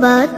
vất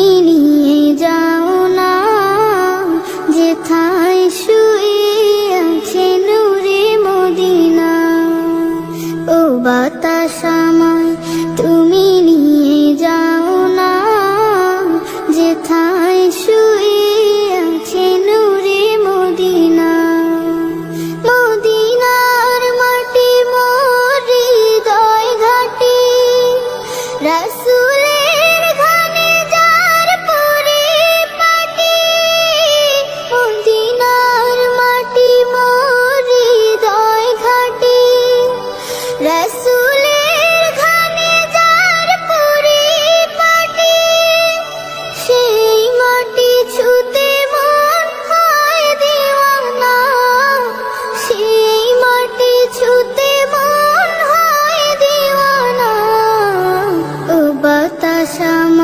什么？